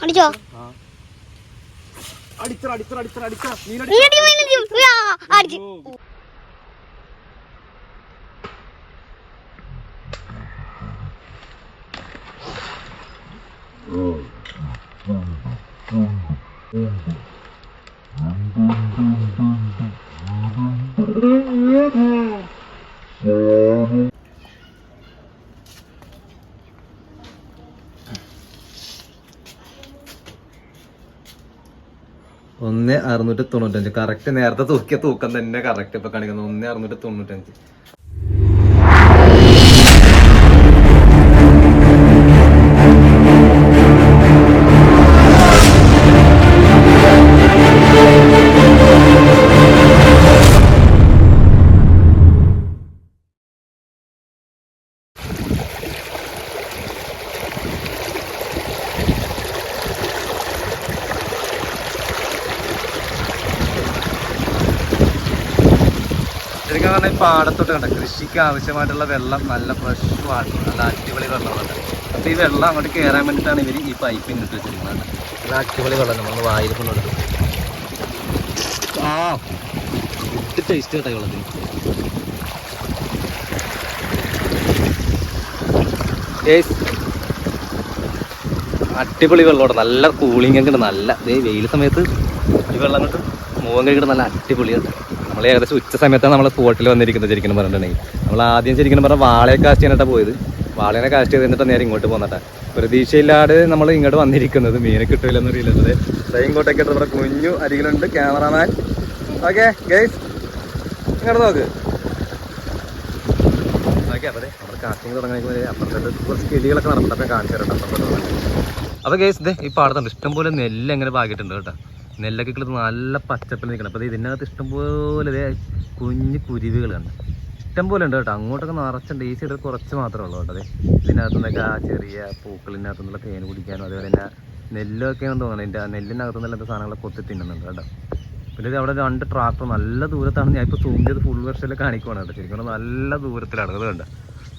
അടിച്ചോ. അടിച്ചോ അടിച്ചോ അടിച്ചോ അടിച്ചോ നീ അടിച്ച്. ഒന്ന് അറുന്നൂറ്റി തൊണ്ണൂറ്റഞ്ച്. കറക്റ്റ് നേരത്തെ തൂക്കിയ തൂക്കം തന്നെ കറക്റ്റ് ഇപ്പൊ കാണിക്കുന്നത് ഒന്ന് അറുന്നൂറ്റി തൊണ്ണൂറ്റഞ്ച്. പാടത്തോട്ട് കണ്ട കൃഷിക്ക് ആവശ്യമായിട്ടുള്ള വെള്ളം നല്ല ഫ്രഷ് വാട്ടർ നല്ല അടിപൊളി വെള്ളമാണ്. അപ്പൊ ഈ വെള്ളം അങ്ങോട്ട് കയറാൻ വേണ്ടിയിട്ടാണ് ഇവർ ഈ പൈപ്പ് ഇന്നിട്ട് വെച്ചിരിക്കുന്നത്. നല്ല അടിപൊളി വെള്ളം നമ്മൾ വായിൽ കൊണ്ടുവരും ആ ഇട്ട് ടേസ്റ്റ് കേട്ടോ വെള്ളത്തിന്. അടിപൊളി വെള്ളമാണ് നല്ല കൂളിംഗ് ഒക്കെ ഉണ്ട് നല്ല വെയിൽ സമയത്ത് ഈ വെള്ളം കിട്ടും മുഖം കഴിക്കണം നല്ല അടിപൊളിയാണ് നമ്മൾ ഏകദേശം ഉച്ച സമയത്താണ് നമ്മൾ സ്പോട്ടിൽ വന്നിരിക്കുന്നത് ശരിക്കും പറഞ്ഞിട്ടുണ്ടെങ്കിൽ. നമ്മൾ ആദ്യം ശരിക്കും പറഞ്ഞാൽ വാളയെ കാസ്റ്റ് ചെയ്യാനായിട്ടാണ് പോയത്. വാളേനെ കാസ്റ്റ് ചെയ്ത് എന്നിട്ട് നേരെ ഇങ്ങോട്ട് പോന്നിട്ടാ പ്രതീക്ഷയില്ലാതെ നമ്മൾ ഇങ്ങോട്ട് വന്നിരിക്കുന്നത്. മീനെ കിട്ടില്ലെന്ന് അറിയില്ലത് ഇങ്ങോട്ടൊക്കെ നമ്മുടെ കുഞ്ഞു അരികിലുണ്ട് ക്യാമറാമാൻ ഓക്കെ ഗൈസ് ഇങ്ങോട്ട് നോക്ക്. ഓക്കെ അപ്പോൾ നമ്മൾ കാസ്റ്റിംഗ് തുടങ്ങുന്നത് അപ്പുറത്തെ കുറച്ച് കിളികളൊക്കെ നടന്നിട്ട് അപ്പം കാണിച്ചു തരട്ടെ അപ്പുറത്തോട്ട് അപ്പോൾ കേസ് ഇതേ ഈ പാടത്തുണ്ട്. ഇഷ്ടംപോലെ നെല്ല് എങ്ങനെ പാകിയിട്ടുണ്ട് കേട്ടോ. നെല്ലൊക്കെ കിട്ടുന്ന നല്ല പച്ചപ്പിൽ നിൽക്കണം. അപ്പോൾ ഇതിനകത്ത് ഇഷ്ടംപോലെ ദേ കുഞ്ഞു കുരുവികൾ കണ്ട്. ഇഷ്ടംപോലെ ഉണ്ട് കേട്ടോ. അങ്ങോട്ടൊക്കെ നിറച്ചുണ്ട് ഈ സൈഡിൽ കുറച്ച് മാത്രമേ ഉള്ളൂ കേട്ടോ ഇതിനകത്ത് നിന്നൊക്കെ ആ ചെറിയ പൂക്കളിനകത്തു നിന്നുള്ള തേൻ കുടിക്കാനും അതേപോലെ തന്നെ നെല്ലൊക്കെയാണെന്ന് തോന്നുന്നത് എന്റെ നെല്ലിനകത്തു നിന്നുള്ള സാധനങ്ങളൊക്കെ കൊത്തി തിന്നുന്നുണ്ട് കേട്ടോ. പിന്നെ ഇത് അവിടെ രണ്ട് ട്രാക്ടർ നല്ല ദൂരത്താണ്. ഞാൻ ഇപ്പോൾ സൂം ചെയ്ത് ഫുൾ വെർഷനിൽ കാണിക്കുവാണ് കേട്ടോ. ശരിക്കും നല്ല ദൂരത്തിലാണ്. അത്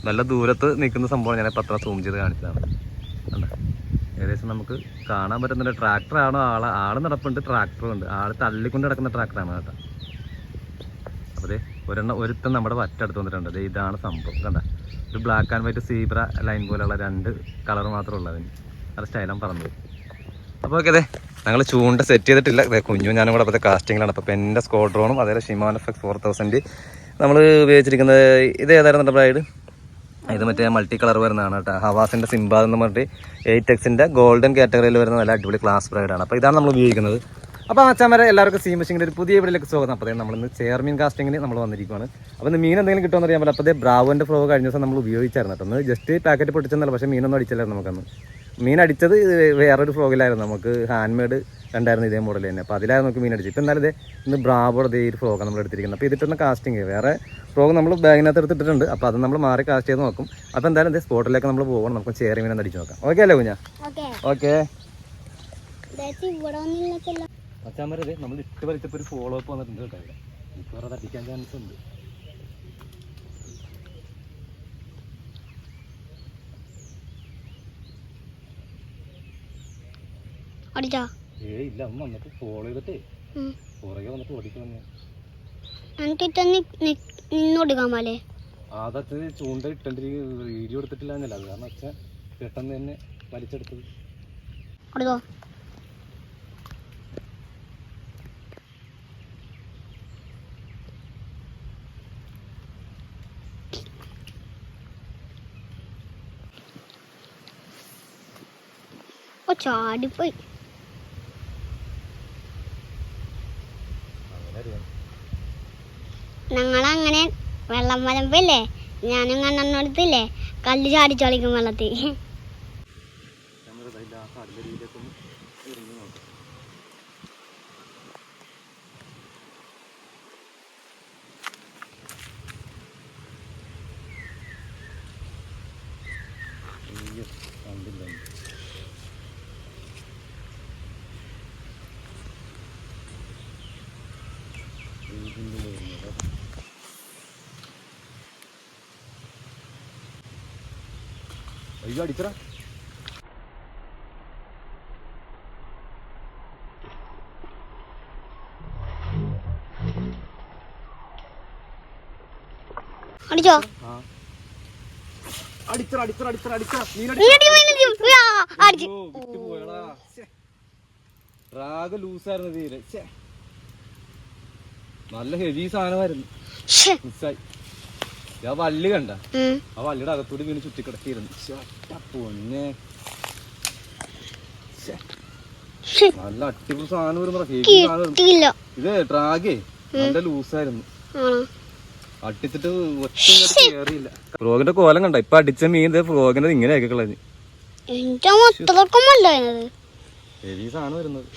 നല്ല ദൂരത്ത് നിൽക്കുന്ന സംഭവം ഞാൻ പത്ര സൂം ചെയ്ത് കാണിച്ചതാണ്. കണ്ട? ഏകദേശം നമുക്ക് കാണാൻ പറ്റുന്നുണ്ട് ട്രാക്ടറാണോ ആൾ? ആൾ നടപ്പുണ്ട് ട്രാക്ടറും ഉണ്ട്. ആൾ തള്ളിക്കൊണ്ട് നടക്കുന്ന ട്രാക്ടറാണ് കേട്ടോ. അപ്പോൾ ദേ ഒരെണ്ണം ഒരുത്തൻ നമ്മുടെ വറ്റടുത്ത് വന്നിട്ടുണ്ട്. അതെ ഇതാണ് സംഭവം. കണ്ട? ഒരു black and white zebra line പോലെയുള്ള രണ്ട് കളർ മാത്രമേ ഉള്ളൂ അതിന്. അത് സ്റ്റൈലാണ് പറഞ്ഞു അപ്പോൾ ഓക്കെ അതെ ഞങ്ങൾ ചൂണ്ട സെറ്റ് ചെയ്തിട്ടില്ല. കുഞ്ഞു ഞാനും കൂടെ അപ്പോൾ കാസ്റ്റിങ്ങിലാണ് അപ്പോൾ എന്റെ സ്കോഡ്രോണും അതേപോലെ ഷിമാൻ എഫക്സ് ഫോർ തൗസൻഡ് നമ്മൾ ഉപയോഗിച്ചിരിക്കുന്നത് ഇത് ഏതായിരുന്നു നമ്മുടെ ബ്രൈഡ് ഇത് മറ്റേ മൾട്ടി കളർ വരുന്നതാണ് കേട്ടോ. ഹവാസിന്റെ സിംബാദ് എന്ന് പറഞ്ഞിട്ട് എയ്റ്റ് എക്സിന്റെ ഗോൾഡൻ കാറ്റഗറിയിൽ വരുന്ന നല്ല അടിപൊളി ക്ലാസ് ബ്രൈഡാണ് അപ്പോൾ ഇതാണ് നമ്മൾ ഉപയോഗിക്കുന്നത്. അപ്പോൾ അച്ഛന്മാരെ എല്ലാവർക്കും സീ മെഷീന്റെ ഒരു പുതിയ വീട്ടിലേക്ക് സ്വാഗതം. അപ്പോൾ നമ്മൾ ഇന്ന് ചെയർമീൻ കാസ്റ്റിങ്ങിന് നമ്മൾ വന്നിരിക്കുകയാണ് അപ്പോൾ ഇന്ന് മീൻ എന്തെങ്കിലും കിട്ടുമെന്ന് അറിയാൻ പറ്റില്ല. അപ്പോൾ ബ്രാവോന്റെ ഫ്രോ കഴിഞ്ഞ ദിവസം നമ്മൾ ഉപയോഗിച്ചായിരുന്നു കേട്ടോ. ഒന്ന് ജസ്റ്റ് പാക്കറ്റ് പൊട്ടിച്ചെന്നല്ല പക്ഷേ മീനൊന്നും അടിച്ചില്ലായിരുന്നു നമുക്കന്ന്. മീൻ അടിച്ചത് വേറൊരു ഫ്രോഗിലായിരുന്നു നമുക്ക് ഹാൻഡ് മെയ്ഡ് ഉണ്ടായിരുന്നു ഇതേ മോഡൽ തന്നെ. അപ്പോൾ അതിലായിരുന്നു നമുക്ക് മീൻ അടിച്ചത്. ഇപ്പം എന്തായാലും ഇതേ ഇന്ന് ബ്രാവോടെ ഇതേ ഒരു ഫ്രോഗാണ് നമ്മൾ എടുത്തിരിക്കുന്നത്. അപ്പോൾ ഇതിട്ടൊന്ന് കാസ്റ്റിംഗ് വേറെ ഫ്രോഗ് നമ്മൾ ബാഗിനകത്ത് എടുത്തിട്ടുണ്ട് അപ്പോൾ അത് നമ്മൾ മാറി കാസ്റ്റ് ചെയ്ത് നോക്കും. അപ്പോൾ എന്തായാലും ഇതേ സ്പോട്ടിലേക്ക് നമ്മൾ പോകണം നമുക്ക് ചേറി മീൻ അടിച്ച് നോക്കാം. ഓക്കെ അല്ലേ കുഞ്ഞാ? ഓക്കെ അതെ നമ്മൾ ഇട്ട് വലിച്ചപ്പോൾ ഒരു ഫോളോ അപ്പ് വന്നിട്ടുണ്ട് കേട്ടോ ഇവിടെ. ഇപ്പോൾ വേറെ തട്ടിക്കാൻ ചാൻസ് ഉണ്ട്. അടിച്ചോ? ഏ ഇല്ല അമ്മ വന്നിട്ട് ഫോളോ ചെയ്തിട്ടേ. പുറകെ വന്നിട്ട് ഓടിക്കണം പോലെ അതത് ചൂണ്ട ഇട്ടേണ്ടി വീഡിയോ എടുത്തിട്ടില്ല എന്നല്ല അത് കാരണം അച്ഛൻ പെട്ടെന്ന് തന്നെ വലിച്ചെടുത്തത്. ഓ ചാടിപ്പോയി അങ്ങനെ അറിയാം ഞങ്ങളങ്ങനെ വെള്ളം വരുമ്പല്ലേ? ഞാനും കണ്ണെടുത്തില്ലേ കല്ല് ചാടി ചളിക്കും വെള്ളത്തിൽ. അധികം അടിച്ചോ? അടിച്ചറ തീരെ നല്ല ഹെവി സാധനമായിരുന്നു. മിസ്സായി. ഞാൻ വല്ല് കണ്ട. ആ വല്ലിയുടെ അകത്തൂടി വീണ് ചുറ്റിക്കിടക്കിയിരുന്നു പൊന്നെ. നല്ല അടിപൊളി സാധനം സാധനം ഇത് ട്രാഗേ. നല്ല ലൂസായിരുന്നു. അട്ടിച്ചിട്ട് അടിച്ചിട്ട് ഒറ്റ കേറിയില്ല. ഫ്രോഗിന്റെ കോലം കണ്ട? ഇപ്പൊ അടിച്ച മീൻ ഫ്രോഗിന്റെ ഇങ്ങനെ ആക്കി കളഞ്ഞു സാധനം വരുന്നത്.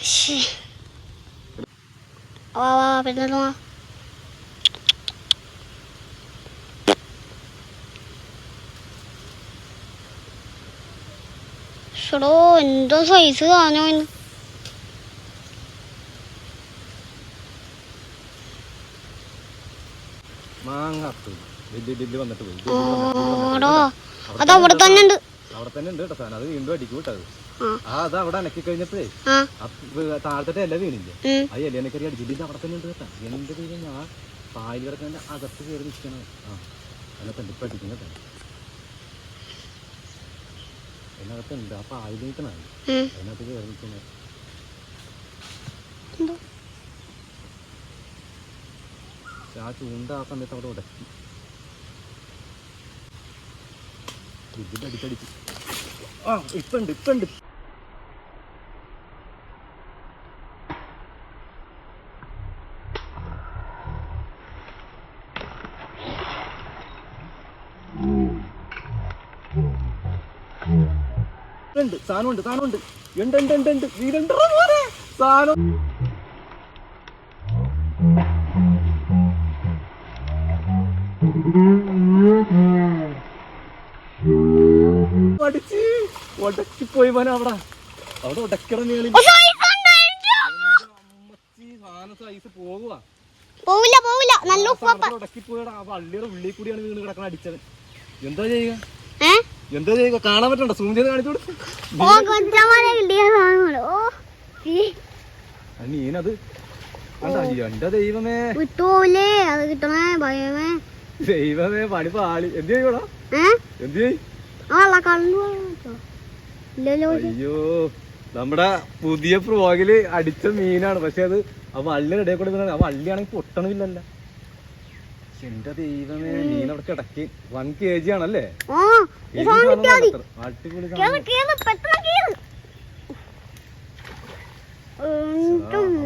ഷടോ എന്തോ സൈസ് കാണോ ഓടോ. അത് അവിടെ തന്നെ ഉണ്ട് അവിടെ. തന്നെ ഉണ്ട് കേട്ടോ സാധനം. അത് വീണ്ടും അടിക്കും കേട്ടോ ആ. അത് അവിടെ അനക്കി കഴിഞ്ഞപ്പോഴേ ആ. താഴത്തെ ഇല വീണില്ലേ? ഉം. ആ ഇലേനെ കയറി അടിച്ചിട്ട് ഇത് അവിടെ തന്നെ ഉണ്ട് കേട്ടോ. എന്ത് ദൈവം ഞാൻ പായൽ കിടക്കുന്ന അകത്ത് കയറി നിൽക്കണം. ആ. അതിനകത്ത് ഇപ്പം കേട്ടോ. അതിനകത്ത് ഉണ്ട് ആ പായൽ നിൽക്കണ ഉം. അതിനകത്ത് കയറി നിൽക്കുന്നത്? ആ ചൂണ്ട ആ സമയത്ത് അവിടെ ഉടക്കി. ഇതിന്റെ അടിക്കടിച്ച് ആ ഇപ്പൊ ഉണ്ട് ഉണ്ട് സാധനമുണ്ട് സാധനമുണ്ട്. ഉണ്ട് ഉണ്ട് ഉണ്ട് ഉണ്ട്. വീടുണ്ട് സാധനം. അടിച്ച് അവിടെ. അവിടെ മേളിൽ. സാധനം സൈസ് പോകുവാ. പോവില്ല പോവില്ല. നല്ല ആ വള്ളിയുടെ ഉള്ളിൽ കൂടിയാണ് വീണ് കിടക്കണ അടിച്ചത്. എന്താ ചെയ്യുക? എന്താ ചെയ്യുക കാണാൻ പറ്റണ്ട? സൂം ചെയ്ത് കാണിച്ചു മീനത്. എന്റെ ദൈവമേ. കിട്ടൂലേ അത് കിട്ടണേ ഭയമേ. ദൈവമേ പണി പാളി. എന്ത് ചെയ്യൂടാ എന്ത് അയ്യോ നമ്മുടെ പുതിയ ഫ്രോഗിൽ അടിച്ച മീനാണ്. പക്ഷെ അത് ആ വള്ളിയുടെ ഇടയിൽ കൂടെ ആ വള്ളിയാണെങ്കിൽ പൊട്ടണമില്ലല്ല. എന്റെ ദൈവമേ മീൻ അവിടെ കിടക്കി വൺ കെ ജി ആണല്ലേ കിട്ടിയാ അടിപൊളി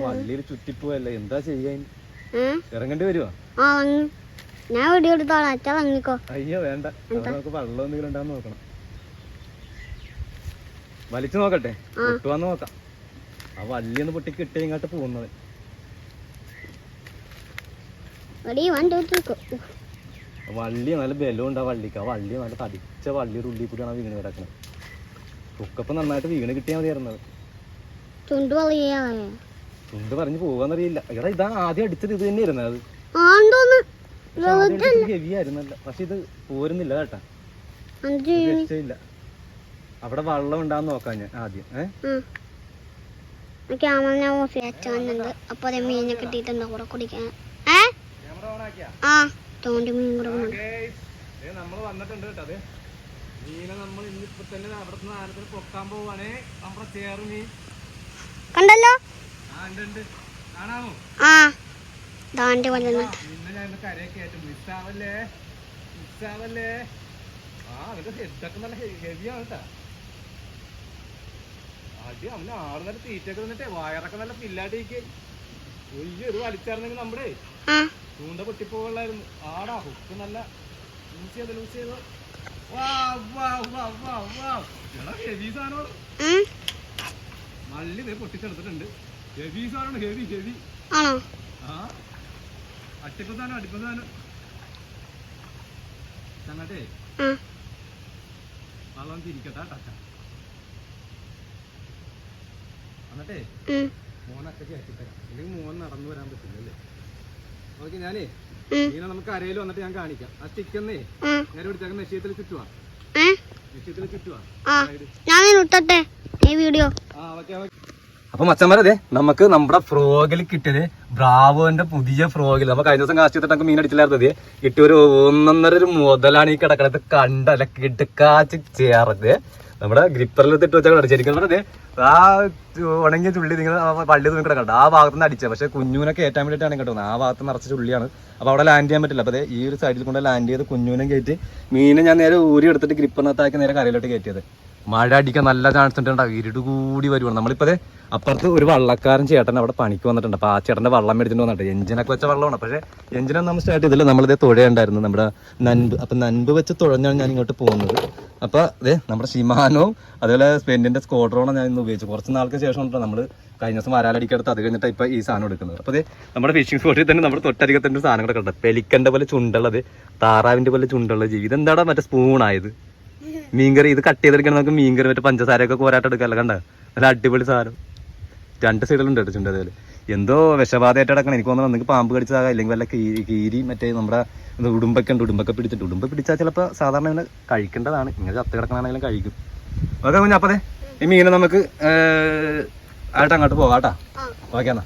വള്ളിയിൽ ചുറ്റിപ്പോയല്ലേ എന്താ ചെയ്യാൻ? ഇറങ്ങേണ്ടി വരുവാ? ഞാൻ വീഡിയോ എടുത്തോളാം അച്ഛാ തങ്ങിക്കോ അയ്യോ വേണ്ട. നമുക്ക് വെള്ളം എന്തെങ്കിലും ഉണ്ടാന്ന് നോക്കണം. വലിച്ചു നോക്കട്ടെ? പൊട്ടുവാന്ന് നോക്കാം. ആ വള്ളി ഒന്ന് പൊട്ടി കിട്ടി ഇങ്ങോട്ട് പോകുന്നത് ready one two three go ആ വള്ളി നല്ല ബലമുണ്ട് ആ വള്ളിക്ക്. ആ വള്ളി നല്ല തടിച്ച വള്ളി ഉള്ളിൽ കൂടിയാണ് വീണ് കിടക്കുന്നത് കുക്കപ്പം നന്നായിട്ട് വീണ് കിട്ടിയാൽ മതിയായിരുന്നത് തുണ്ട് പറഞ്ഞു പോവാന്നറിയില്ല. എടാ ഇതാ ആദ്യം അടിച്ചത്. ഇത് തന്നെയായിരുന്നു അത്. ആണ്ടോന്ന്? പക്ഷെ ഇത് പോരുന്നില്ല കേട്ടാ. രക്ഷയില്ല. അവിടെ വള്ളം ഉണ്ടാന്ന് നോക്കാം ഞാൻ ആദ്യം. ഏഹ് ക്യാമറ ഓഫ് അപ്പൊ മീനൊക്കെ മീനെ കിട്ടിയിട്ടുണ്ട്. കൂടെ കുടിക്കാൻ. ആ തോണ്ടി മീൻ കൂടെ നമ്മൾ വന്നിട്ടുണ്ട് കേട്ടോ അത് മീനെ നമ്മൾ ഇന്നിപ്പോ തന്നെ അവിടെ നിന്ന് ആരത്തിന് പൊക്കാൻ പോവാണേ. നമ്മുടെ ചേറ് മീൻ. കണ്ടല്ലോ? ആ ഉണ്ട് ഉണ്ട്. കാണാമോ? ആ ദാണ്ടി വന്നിട്ടുണ്ട് പിന്നെ ഞാൻ ഇന്ന് കരയൊക്കെ ആയിട്ട് മിസ്സാവല്ലേ? മിസ്സാവല്ലേ? ആ അതിന്റെ ഹെഡൊക്കെ നല്ല ഹെവിയാണ് കേട്ടാ. അടി അവന് ആൾ നല്ല തീറ്റൊക്കെ നിന്നിട്ടേ വയറൊക്കെ നല്ല പില്ലാട്ടിക്ക് ഒയ്യ ഒരു വലിച്ചായിരുന്നെങ്കിൽ നമ്മുടെ. ചൂണ്ട പൊട്ടിപ്പോകളായിരുന്നു ആടാ ഹുക്ക് നല്ല ലൂസ് ചെയ്ത് ലൂസ് ചെയ്ത്. ഹെവി സാധനമാണ്. മള്ളി ഇതേ പൊട്ടിച്ചെടുത്തിട്ടുണ്ട്. ഹെവി സാധനമാണ് ഹെവി ഹെവി ആ അട്ടിപ്പ സാധനം അടിപ്പ സാധനം. ചങ്ങട്ടെ ആ വള്ളം തിരിക്കട്ടെ ടക്ക എന്നിട്ടേ. മോനൊക്കെ ആക്കിത്തരാം അല്ലെങ്കിൽ മോൻ നടന്നു വരാൻ പറ്റില്ലല്ലേ? ഓക്കെ ഞാനേ ഉം. ഇങ്ങനെ നമുക്ക് അരയിൽ വന്നിട്ട് ഞാൻ കാണിക്കാം. ആ സ്റ്റിക്കെന്നേ പിടിച്ചേക്കുന്ന ചുറ്റുവാ. ചുറ്റുവാ. ഞാൻ ഇട്ടട്ടെ ഈ വീഡിയോ. ആ ഓക്കെ ഓക്കെ. അപ്പൊ മച്ചന്മാരതെ നമുക്ക് നമ്മുടെ ഫ്രോഗിൽ കിട്ടിയത് ബ്രാവോന്റെ പുതിയ ഫ്രോഗിൽ അപ്പൊ കഴിഞ്ഞ ദിവസം കാശ് ചെയ്തിട്ട് മീൻ അടിച്ചില്ലായിരുന്നത് കിട്ടിയ ഒരു ഒന്നൊന്നര ഒരു മുതലാണ് ഈ കിടക്കണത് കണ്ടല്ല കിടക്കാച്ച് ചേർത്ത്. നമ്മുടെ ഗ്രിപ്പറിൽ ഇട്ട് വെച്ചാൽ ശരിക്കും പറഞ്ഞത് ആ ഉണങ്ങിയ ചുള്ളി നിങ്ങൾ പള്ളി തൂങ്ങി കിടക്കണ്ട. ആ ഭാഗത്ത് നിന്ന് അടിച്ചത് പക്ഷെ കുഞ്ഞുനെ കയറ്റാൻ വേണ്ടിയിട്ടാണ് കേട്ടോ ആ ഭാഗത്ത് നിറച്ച ചുള്ളിയാണ്. അപ്പോൾ അവിടെ ലാൻഡ് ചെയ്യാൻ പറ്റില്ല. അപ്പോൾ ദേ ഈ ഒരു സൈഡിൽ കൊണ്ട് ലാൻഡ് ചെയ്ത് കുഞ്ഞൂനെ കയറ്റി മീനെ ഞാൻ നേരെ ഊരി എടുത്തിട്ട് ഗ്രിപ്പറിനകത്താക്കി നേരെ കരയിലോട്ട് കയറ്റിയത്. മഴ അടിക്കാൻ നല്ല ചാൻസ് ഉണ്ടാവും ഇരുട് കൂടി വരുവാണ്. നമ്മളിപ്പോ അപ്പുറത്ത് ഒരു വള്ളക്കാരൻ ചേട്ടൻ അവിടെ പണിക്ക് വന്നിട്ടുണ്ട്. അപ്പൊ ആ ചേട്ടന്റെ വള്ളം മേടിച്ചിട്ട് വന്നിട്ട് എഞ്ചിനൊക്കെ വെച്ച വള്ളമാണ്. പക്ഷേ എഞ്ചിനൊന്നും നമ്മൾ സ്റ്റാർട്ട് ചെയ്തില്ല. നമ്മളിതേ തുഴയുണ്ടായിരുന്നു നമ്മുടെ നൻപ് അപ്പൊ നൻപ് വെച്ച് തുഴഞ്ഞാണ് ഞാൻ ഇങ്ങോട്ട് പോകുന്നത്. അപ്പൊ അതെ നമ്മുടെ ഷിമാനവും അതുപോലെ സ്പെൻഡിന്റെ സ്കോഡ്രോണും ഞാൻ ഇന്ന് ഉപയോഗിച്ചു. കുറച്ച് നാൾക്ക് ശേഷം ഉണ്ടോ നമ്മൾ കഴിഞ്ഞ ദിവസം വരാലടിക്കെടുത്ത് അത് കഴിഞ്ഞിട്ട് ഇപ്പൊ ഈ സാധനം എടുക്കുന്നത്. അപ്പൊ അതെ നമ്മുടെ ഫിഷിംഗ് സ്പോട്ടിൽ തന്നെ നമ്മുടെ തൊട്ടരികത്തിന്റെ സാധനങ്ങളൊക്കെ ഉണ്ട് പെലിക്കന്റെ പോലെ ചുണ്ടുള്ളത് താറാവിന്റെ പോലെ ചുണ്ടുള്ള ജീവി ഇതെന്താടാ മറ്റേ സ്പൂണായത് മീൻകറി ഇത് കട്ട് ചെയ്തെടുക്കണം നമുക്ക് മീൻകറി മറ്റേ പഞ്ചസാരയൊക്കെ കോരാട്ട് എടുക്കാല്ല കണ്ട? നല്ല അടിപൊളി സാധനം. രണ്ട് സൈഡിലുണ്ട് കേട്ടോ അതിൽ എന്തോ വിഷബാധയായിട്ട് കിടക്കണം. എനിക്ക് തോന്നുന്നു നിങ്ങൾക്ക് പാമ്പ് കടിച്ചതാകാം ഇല്ലെങ്കിൽ വല്ല കീരി മറ്റേ നമ്മുടെ ഉടുമ്പൊക്കെ ഉണ്ട് ഉടുമ്പൊക്കെ പിടിച്ചിട്ട്. ഉടുമ്പ് പിടിച്ചാൽ ചിലപ്പോൾ സാധാരണ ഇങ്ങനെ കഴിക്കേണ്ടതാണ്. ഇങ്ങനെ ചത്ത് കിടക്കണമെങ്കിലും കഴിക്കും. ഓക്കെ കുഞ്ഞ അപ്പതേ. ഈ മീനെ നമുക്ക് ആയിട്ട് അങ്ങോട്ട് പോകാം കേട്ടാ. ഓക്കെ എന്നാ.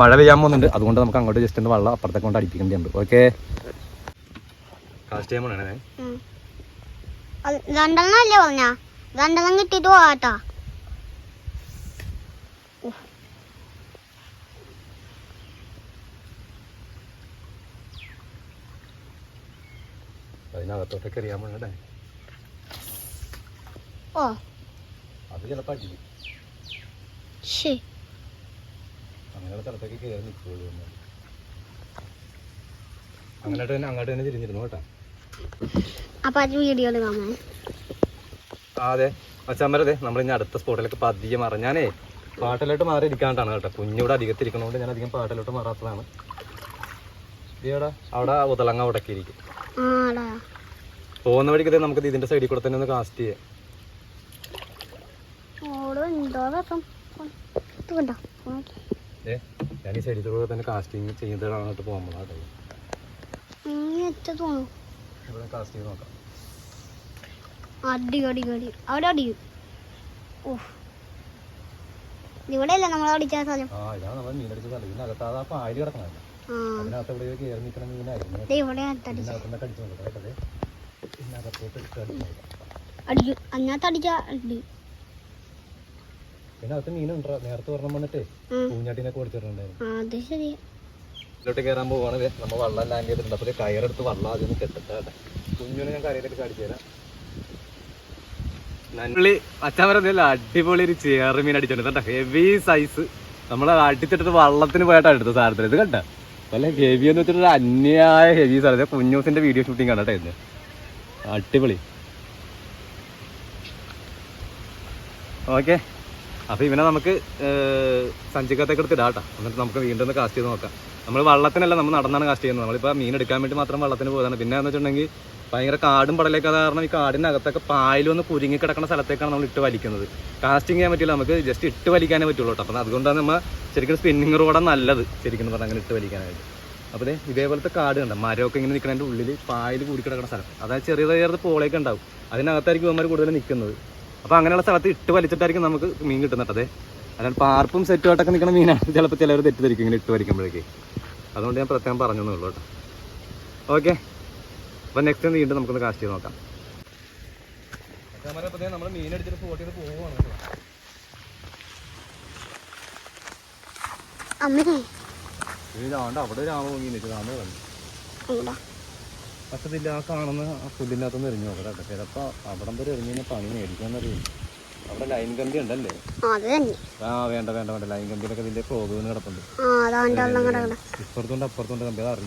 മഴ പെയ്യാൻ പോകുന്നുണ്ട്. അതുകൊണ്ട് നമുക്ക് അങ്ങോട്ട് ജസ്റ്റ് ഒന്ന് വെള്ളം അപ്പുറത്തേക്കൊണ്ട് അടിപ്പിക്കേണ്ടതുണ്ട് ഓക്കെ. കാസ്റ്റ് ചെയ്യാൻ പോണേ രണ്ടെണ്ണം അല്ലേ പറഞ്ഞ? രണ്ടെണ്ണം കിട്ടിയിട്ട് പോകാട്ടാ. അതിനകത്തോട്ടൊക്കെ അറിയാൻ പോണേ ഓ. അത് ചിലപ്പോ അടിക്കും. അങ്ങനെയുള്ള സ്ഥലത്തേക്ക് കയറി നിൽക്കുള്ളൂ അങ്ങോട്ട് തന്നെ അങ്ങോട്ട് തന്നെ തിരിഞ്ഞിരുന്നു കേട്ടോ അപ്പൊ അത്. അച്ഛമ്മരതെ നമ്മൾ ഇനി അടുത്ത സ്പോട്ടിലേക്ക് പതിയെ മാറാം. ഞാനേ പാട്ടിലോട്ട് മാറി ഇരിക്കാണ്ടാണ് കേട്ടോ. കുഞ്ഞിവിടെ അധികത്തിരിക്കണോണ്ട് ഞാൻ അധികം പാട്ടിലോട്ട് മാറാത്തതാണ്. അവിടെ ഉതളങ്ങ ഉടക്കിയിരിക്കും പോകുന്ന വഴിക്ക് നമുക്ക് ഇതിന്റെ സൈഡിൽ കൂടെ തന്നെ ഒന്ന് കാസ്റ്റ് ചെയ്യാം. ഞാൻ ഈ സൈഡിൽ കൂടെ തന്നെ കാസ്റ്റിംഗ് ചെയ്യുന്നതാണ് പോകുമ്പോൾ തോന്നും ഇവിടെ കാസ്റ്റ് ചെയ്ത് നോക്കാം. അടി അടി അടി അവിടെ അടി നമ്മൾ അടിച്ച സ്ഥലം ആ ഇതാണ് നമ്മൾ മീനടിച്ച സ്ഥലം. ഇതിനകത്ത് അത് ആ പായൽ കിടക്കണമല്ലോ ആ. അതിനകത്ത് എവിടെയോ കയറി നിൽക്കണ മീനായിരുന്നു. ദേ ഇവിടെ അടിച്ച ഇതിനകത്തുനിന്ന് കടിച്ചു നോക്കട്ടെ. കേട്ടത് ഇതിനകത്തോട്ട് ഇട്ട് അടിച്ചു നോക്കാം. അടിച്ചു അതിനകത്ത് അടിച്ച അടി. മീനുണ്ടോ? നേരത്തെ ഒരെണ്ണം വന്നിട്ടേ. പൂഞ്ഞാട്ടിനൊക്കെ ഓടിച്ചിട്ടുണ്ടായിരുന്നു ആ അത് ശരി ഇതിലോട്ട് കയറാൻ പോവാണ്. നമ്മൾ വള്ളം ലാൻഡ് ചെയ്തിട്ടുണ്ട്. അപ്പോൾ കയറെടുത്ത് വള്ളം ആദ്യം ഒന്ന് കെട്ടിട്ടാ കുഞ്ഞിനെ ഞാൻ കരയിലേക്ക് കാണിച്ചു തരാം. നല്ലി അച്ഛൻ അടിപൊളി ഒരു ചേറ് മീൻ അടിച്ചിട്ടുണ്ട് കേട്ടോ ഹെവി സൈസ് നമ്മൾ അടിച്ചിട്ടിട്ട് വള്ളത്തിന് പോയിട്ടാണ് എടുത്തത് സാധനത്തിന് ഇത് കേട്ടോ വല്ല ഹെവി എന്ന് വെച്ചിട്ട് അന്യായ ഹെവി സാധനം. കുഞ്ഞൂസിന്റെ വീഡിയോ ഷൂട്ടിംഗ് ആണ് കേട്ടോ ഇന്ന് അടിപൊളി. ഓക്കെ അപ്പൊ ഇവനെ നമുക്ക് സഞ്ചിക്കത്തേക്ക് എടുത്തിടാട്ടോ എന്നിട്ട് നമുക്ക് വീണ്ടും ഒന്ന് കാസ്റ്റ് ചെയ്ത് നോക്കാം. നമ്മൾ വള്ളത്തിനല്ല നമ്മൾ നടന്നാണ് കാസ്റ്റ് ചെയ്യുന്നത്. നമ്മളിപ്പോൾ മീൻ എടുക്കാൻ വേണ്ടി മാത്രം വള്ളത്തിന് പോയതാണ്. പിന്നെ എന്ന് വെച്ചിട്ടുണ്ടെങ്കിൽ ഭയങ്കര കാടും പടലൊക്കെ കാരണം ഈ കാടിനകത്തൊക്കെ പായൽ വന്ന് കുരുങ്ങി കിടക്കുന്ന സ്ഥലത്തേക്കാണ് നമ്മൾ ഇട്ട് വലിക്കുന്നത്. കാസ്റ്റിംഗ് ചെയ്യാൻ പറ്റില്ല. നമുക്ക് ജസ്റ്റ് ഇട്ട് വലിക്കാനേ പറ്റുള്ളൂ കേട്ടോ. അപ്പം അതുകൊണ്ടാണ് നമ്മൾ ശരിക്കും സ്പിന്നിങ് റോഡാണ് നല്ലത്. ശരിക്കും പറഞ്ഞാൽ അങ്ങനെ ഇട്ട് വലിക്കാനായിട്ട്. അപ്പോൾ ഇതേപോലത്തെ കാട് കണ്ട? മരമൊക്കെ ഇങ്ങനെ നിൽക്കുന്നതിന്റെ ഉള്ളിൽ പായൽ കൂടി കിടക്കുന്ന സ്ഥലം. അതായത് ചെറിയ ചെറിയ പോളയൊക്കെ ഉണ്ടാവും. അതിനകത്തായിരിക്കും ഇവന്മാർ കൂടുതൽ നിൽക്കുന്നത് അപ്പോൾ അങ്ങനെയുള്ള സ്ഥലത്ത് ഇട്ട് വലിച്ചിട്ടായിരിക്കും നമുക്ക് മീൻ കിട്ടുന്നത് അതെ. അല്ലാണ്ട് പാർപ്പും സെറ്റുമായിട്ടൊക്കെ നിൽക്കുന്ന മീനാണ് ചിലപ്പോൾ ചിലവർ തെറ്റിദ്ധരിക്കും ഇങ്ങനെ ഇട്ട് വലിക്കുമ്പോഴേക്ക്. അതുകൊണ്ട് ഞാൻ പ്രത്യേകം പറഞ്ഞു എന്നുള്ളൂ കേട്ടോ. ഓക്കെ അപ്പം നെക്സ്റ്റ് വീണ്ടും നമുക്കൊന്ന് കാസ്റ്റ് ചെയ്ത് നോക്കാം. നമ്മൾ മീൻ അടിച്ചിട്ട് ഫോട്ടോ ചെയ്ത് പോവുകയാണ് ഇതാണ്ട് അവിടെ രാമ നിൽക്കും രാമ വന്നു ഇവിടെ പറ്റത്തില്ല ആ കാണുന്ന ആ പുല്ലിനകത്തൊന്ന് എറിഞ്ഞു. നോക്കട്ടെ ചിലപ്പോ ചിലപ്പോൾ അവിടെ വരെ എറിഞ്ഞു കഴിഞ്ഞാൽ പണി മേടിക്കാന്നറിയും. അവിടെ ലൈൻ കമ്പി ഉണ്ടല്ലേ? ആ വേണ്ട വേണ്ട വേണ്ട. ലൈൻ കമ്പിയിലൊക്കെ ഫ്രോഗ് വീണ് കിടപ്പുണ്ട്. ഇപ്പുറത്തുണ്ട് അപ്പുറത്തുണ്ട് കമ്പി. അത്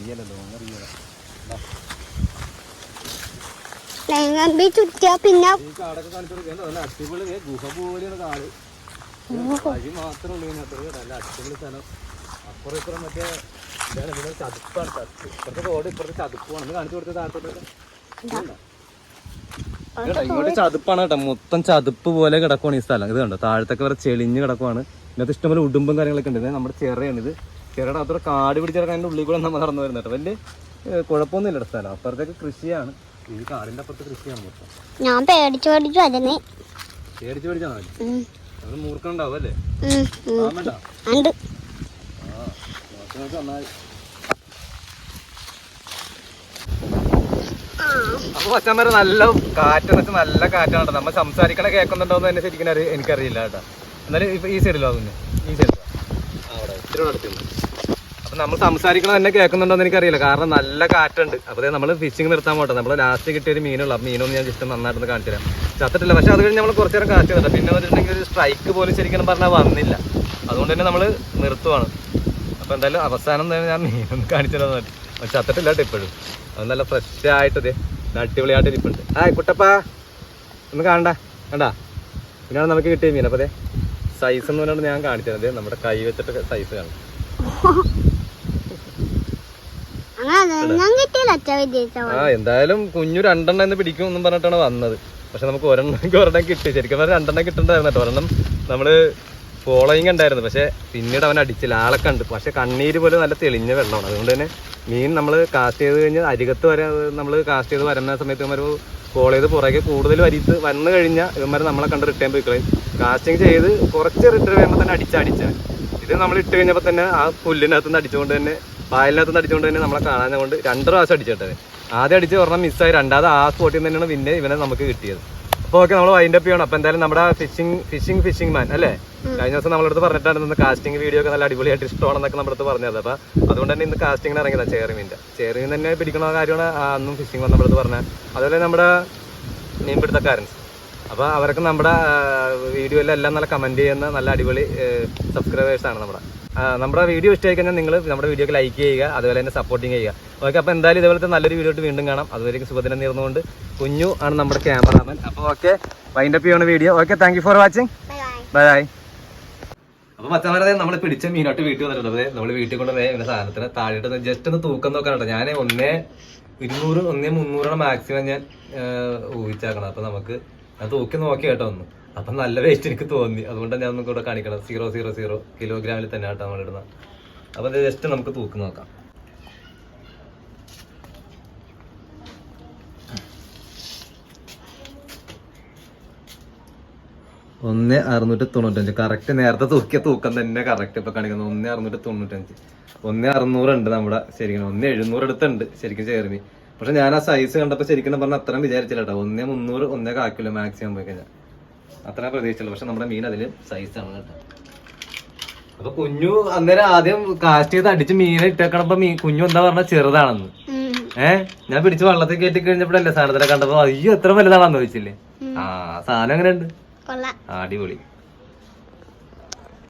ചുറ്റിയാ പിന്നെ കാടൊക്കെ കാണിച്ചു കൊടുക്കാൻ നല്ല അടിപൊളി ദേ ഗുഹ പോലെയാണ് കാട്. വഴി മാത്രമേ ഉള്ളൂ ഇതിനകത്ത് കേട്ടോ. നല്ല അടിപൊളി സ്ഥലം. അപ്പുറം ഇപ്പുറം മറ്റേ ഇതാണ് ഇവിടെ ചതുപ്പാണ്. ചതുപ്പ്. ഇപ്പുറത്തെ റോഡ് ഇപ്പുറത്തെ ചതുപ്പാണ്. കാണിച്ചു കൊടുത്ത താഴത്തോട്ടൊക്കെ. ഇങ്ങോട്ട് ചതുപ്പാണ് കേട്ടോ. മൊത്തം ചതുപ്പ് പോലെ കിടക്കുവാണ് ഈ സ്ഥലം. ഇത് കണ്ടോ? താഴത്തൊക്കെ വേറെ ചെളിഞ്ഞ് കിടക്കുവാണ്. ഇതിനകത്ത് ഇഷ്ടംപോലെ ഉടുമ്പും കാര്യങ്ങളൊക്കെ ഉണ്ട്. നമ്മുടെ ചെറിയാണിത് ഇത്. ചെറയുടെ അത്ര കാട് പിടിച്ചിറക്കാൻ അതിന്റെ ഉള്ളിൽ കൂടെ നമ്മൾ നടന്നു വരുന്നത് കേട്ടോ. വലിയ കുഴപ്പമൊന്നും കുഴപ്പമൊന്നുമില്ല സ്ഥലം. അപ്പുറത്തേക്ക് കൃഷിയാണ്. ഈ കാടിന്റെ അപ്പുറത്ത് കൃഷിയാണ് മൊത്തം. ഞാൻ പേടിച്ചു പേടിച്ചു അതിനെ പേടിച്ച് അത് മൂർക്കുണ്ടാവും അല്ലേ? ഉണ്ട്? ആ അപ്പൊ പച്ചമരം നല്ല കാറ്റ് നല്ല കാറ്റാണ് കേട്ടോ നമ്മൾ സംസാരിക്കണ കേൾക്കുന്നുണ്ടോന്ന് തന്നെ ശരിക്കും എനിക്കറിയില്ല കേട്ടോ. എന്നാലും ഇപ്പൊ ഈ സൈഡിലോ അതൊന്ന് ഈ സൈഡിലോ അവിടെ ഇത്തിരി അടുത്തുണ്ട് അപ്പൊ നമ്മൾ സംസാരിക്കണ തന്നെ കേൾക്കുന്നുണ്ടോന്ന് എനിക്കറിയില്ല. കാരണം നല്ല കാറ്റുണ്ട്. അപ്പൊ നമ്മൾ ഫിഷിംഗ് നിർത്താൻ പോട്ടെ. നമ്മൾ ലാസ്റ്റ് കിട്ടിയ ഒരു മീനുള്ള. മീനൊന്നും ഞാൻ ജസ്റ്റ് നന്നായിട്ട് കാണിച്ചു തരാം. ചത്തിട്ടില്ല. പക്ഷെ അത് കഴിഞ്ഞ് നമ്മൾ കുറച്ചു നേരം കാറ്റ് വരട്ടെ പിന്നെ വന്നിട്ടുണ്ടെങ്കിൽ ഒരു സ്ട്രൈക്ക് പോലും ശരിക്കും പറഞ്ഞാൽ വന്നില്ല. അതുകൊണ്ട് തന്നെ നമ്മൾ നിർത്തുവാണ്. അപ്പൊ എന്തായാലും അവസാനം തന്നെ ഞാൻ മീനൊന്ന് കാണിച്ചു തരാൻ പറ്റും ചത്തിട്ടില്ല കേട്ടോ ഇപ്പോഴും. അത് നല്ല ഫ്രഷ് ആയിട്ട് ദേ അടിപൊളിയായിട്ട് ഇരിപ്പുണ്ട്. ആ കുട്ടപ്പാ. ഒന്ന് കാണണ്ട? കണ്ടാ? ഇങ്ങനെയാണ് നമുക്ക് കിട്ടിയ മീൻ. അപ്പൊ അതെ സൈസ് എന്ന് പറഞ്ഞാൽ ഞാൻ കാണിച്ചത് നമ്മുടെ കൈ വെച്ചിട്ട് സൈസ് കാണും. ആ എന്തായാലും കുഞ്ഞു രണ്ടെണ്ണം എന്ന് പിടിക്കും എന്നും പറഞ്ഞിട്ടാണ് വന്നത്. പക്ഷെ നമുക്ക് ഒരെണ്ണം ഒരെണ്ണം കിട്ടി. ശരിക്കും പറഞ്ഞാൽ രണ്ടെണ്ണം കിട്ടണ്ടായിരുന്നു കേട്ടോ. ഒരെണ്ണം നമ്മൾ ഫോളോയിങ് ഉണ്ടായിരുന്നു പക്ഷെ പിന്നീട് അവൻ അടിച്ചില്ല. ആളെ കണ്ട്. പക്ഷെ കണ്ണീര് പോലെ നല്ല തെളിഞ്ഞ വെള്ളമാണ്. അതുകൊണ്ട് തന്നെ മീൻ നമ്മൾ കാസ്റ്റ് ചെയ്ത് കഴിഞ്ഞ് അരികത്ത് വരെ നമ്മൾ കാസ്റ്റ് ചെയ്ത് വരുന്ന സമയത്ത് ഇവന്മാർ കോൾ ചെയ്ത് പുറകെ കൂടുതൽ വരിത്ത് വന്നു കഴിഞ്ഞാൽ ഇവന്മാർ നമ്മളെ കണ്ട് റിട്ടേൺ പോയി കളയും. കാസ്റ്റിംഗ് ചെയ്ത് കുറച്ച് റിട്ടേൺ വരുമ്പോൾ തന്നെ അടിച്ചടിച്ചാണ് ഇത് നമ്മൾ ഇട്ട് കഴിഞ്ഞപ്പോൾ തന്നെ ആ പുല്ലിനകത്ത് നിന്ന് അടിച്ചുകൊണ്ട് തന്നെ പായലിനകത്ത് നിന്ന് അടിച്ചുകൊണ്ട് തന്നെ നമ്മളെ കാണാൻ കൊണ്ട് രണ്ട് പ്രാവശ്യം അടിച്ചിട്ടത് ആദ്യം അടിച്ച് ഒരെണ്ണം മിസ്സായി രണ്ടാമത് ആ സ്പോട്ടിൽ തന്നെയാണ് പിന്നെ ഇവനെ നമുക്ക് കിട്ടിയത്. അപ്പോൾ ഓക്കെ നമ്മൾ വൈൻഡ് അപ്പ് ചെയ്യണം. അപ്പോൾ എന്തായാലും നമ്മുടെ ഫിഷിംഗ് ഫിഷിംഗ് ഫിഷിംഗ് മാൻ അല്ലേ? കഴിഞ്ഞ ദിവസം നമ്മളടുത്ത് പറഞ്ഞിട്ടാണ് ഇന്ന് കാസ്റ്റിംഗ് വീഡിയോ ഒക്കെ നല്ല അടിപൊളിയായിട്ട് ഇഷ്ടമാണെന്നൊക്കെ നമ്മുടെ അടുത്ത് പറഞ്ഞത്. അപ്പോൾ അതുകൊണ്ട് തന്നെ ഇന്ന് കാസ്റ്റിംഗിന് ഇറങ്ങിയത് ചേറുമീന്റെ ചേറുമീൻ തന്നെ പിടിക്കണ കാര്യമാണ് അന്നും ഫിഷിംഗ് വന്ന് നമ്മുടെ അടുത്ത് പറഞ്ഞത്. അതുപോലെ നമ്മുടെ മീൻപിടുത്തക്കാരൻ. അപ്പോൾ അവരൊക്കെ നമ്മുടെ വീഡിയോയിലെല്ലാം എല്ലാം നല്ല കമന്റ് ചെയ്യുന്ന നല്ല അടിപൊളി സബ്സ്ക്രൈബേഴ്സ് ആണ് നമ്മുടെ. നമ്മുടെ വീഡിയോ ഇഷ്ടമായി കഴിഞ്ഞാൽ നിങ്ങൾ നമ്മുടെ വീഡിയോക്ക് ലൈക്ക് ചെയ്യുക അതുപോലെ തന്നെ സപ്പോർട്ടിങ് ചെയ്യുക. ഓക്കെ അപ്പോൾ എന്തായാലും ഇതേപോലത്തെ നല്ലൊരു വീഡിയോ ആയിട്ട് വീണ്ടും കാണാം. അതുവരെയും സുഭദിനം നേർന്നുകൊണ്ട് കുഞ്ഞു ആണ് നമ്മുടെ ക്യാമറാമാൻ അപ്പോൾ ഓക്കെ വൈൻഡ് അപ്പ് ചെയ്യുന്ന video okay thank you for watching bye bye അപ്പൊ മച്ചമാരെ നമ്മൾ പിടിച്ച മീനോട്ട് വീട്ടിൽ വന്നിട്ടുള്ളത് നമ്മൾ വീട്ടിൽ കൊണ്ട് ഇങ്ങനെ സാധനത്തിന് താഴെട്ട് ജസ്റ്റ് ഒന്ന് തൂക്കം നോക്കാനുണ്ട് ഞാൻ ഒന്നേ ഇരുന്നൂറ് ഒന്നേ മുന്നൂറാണ് മാക്സിമം ഞാൻ ഊഹിച്ചാക്കണം അപ്പൊ നമുക്ക് ഞാൻ തൂക്കി നോക്കി കേട്ടോ ഒന്ന്. അപ്പൊ നല്ല വെയിറ്റ് എനിക്ക് തോന്നി. അതുകൊണ്ടാണ് ഞാൻ നമുക്ക് ഇവിടെ കാണിക്കണം സീറോ സീറോ സീറോ കിലോഗ്രാമിൽ തന്നെ കേട്ടോ നമ്മളിടുന്ന അപ്പൊ ജസ്റ്റ് നമുക്ക് തൂക്കി നോക്കാം. ഒന്ന് അറുന്നൂറ്റി തൊണ്ണൂറ്റഞ്ച്. കറക്റ്റ് നേരത്തെ തൂക്കിയ തൂക്കം തന്നെ കറക്റ്റ് ഇപ്പൊ കാണിക്കുന്നത് ഒന്ന് അറുന്നൂറ്റി തൊണ്ണൂറ്റഞ്ച്. ഒന്ന് അറുന്നൂറുണ്ട് നമ്മുടെ ശരിക്കും. ഒന്ന് എഴുന്നൂറ് അടുത്തുണ്ട് ശരിക്കും ചേർമി പക്ഷെ ഞാൻ ആ സൈസ് കണ്ടപ്പോ ശരിക്കും പറഞ്ഞാൽ അത്രയും വിചാരിച്ചില്ല കേട്ടോ ഒന്നേ മുന്നൂറ് ഒന്നേ കാക്കില്ല മാക്സിമം പോയി കഴിഞ്ഞാൽ അത്ര പ്രതീക്ഷിച്ചുള്ളൂ. പക്ഷെ നമ്മുടെ മീൻ അതിൽ സൈസാണ് കേട്ടോ. അപ്പൊ കുഞ്ഞു അന്നേരം ആദ്യം കാസ്റ്റ് ചെയ്ത് അടിച്ച് മീനെ ഇട്ടേക്കണപ്പോ മീൻ കുഞ്ഞു എന്താ പറഞ്ഞ ചെറുതാണെന്ന്. ഏഹ്? ഞാൻ പിടിച്ച് വള്ളത്തിൽ കയറ്റി കഴിഞ്ഞപ്പോഴല്ലേ സാധനത്തിനെ കണ്ടപ്പോ അയ്യോ എത്ര വലുതാണെന്ന് ചോദിച്ചില്ലേ? ആ സാധനം എങ്ങനെയുണ്ട്? അടിപൊളി.